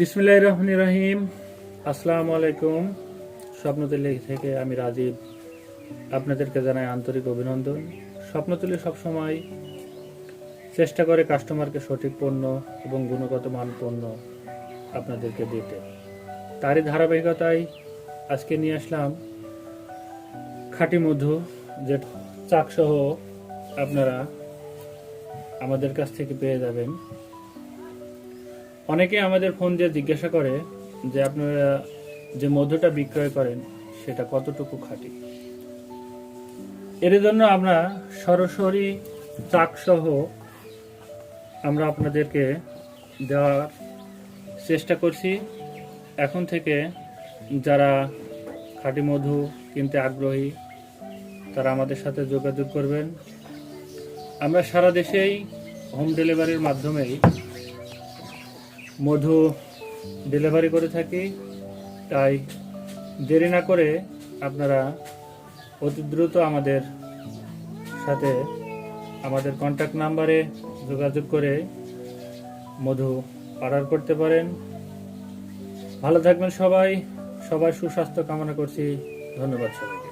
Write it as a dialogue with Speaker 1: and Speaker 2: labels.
Speaker 1: বিসমিল্লাহ রহমান রহিম আসসালামু আলাইকুম স্বপ্নতুলি থেকে আমি রাজীব। আপনাদেরকে জানাই আন্তরিক অভিনন্দন। স্বপ্নতুলি সবসময় চেষ্টা করে কাস্টমারকে সঠিক পণ্য এবং গুণগত মান পণ্য আপনাদেরকে দিতে। তারই ধারাবাহিকতায় আজকে নিয়ে আসলাম খাঁটি মধু, যে চাকসহ আপনারা আমাদের কাছ থেকে পেয়ে যাবেন। অনেকে আমাদের ফোন দিয়ে জিজ্ঞাসা করে যে আপনারা যে মধুটা বিক্রয় করেন, সেটা কতটুকু খাঁটি? এর জন্য আমরা সরাসরি চাকসহ আমরা আপনাদেরকে দেওয়ার চেষ্টা করছি। এখন থেকে যারা খাঁটি মধু কিনতে আগ্রহী, তারা আমাদের সাথে যোগাযোগ করবেন। আমরা সারা দেশেই হোম ডেলিভারির মাধ্যমেই মধু ডেলিভারি করে থাকি, তাই দেরি না করে আপনারা অতি দ্রুত আমাদের সাথে আমাদের কন্ট্যাক্ট নাম্বারে যোগাযোগ করে মধু অর্ডার করতে পারেন। ভালো থাকবেন সবাই। সবাই সুস্বাস্থ্য কামনা করছি। ধন্যবাদ সবাইকে।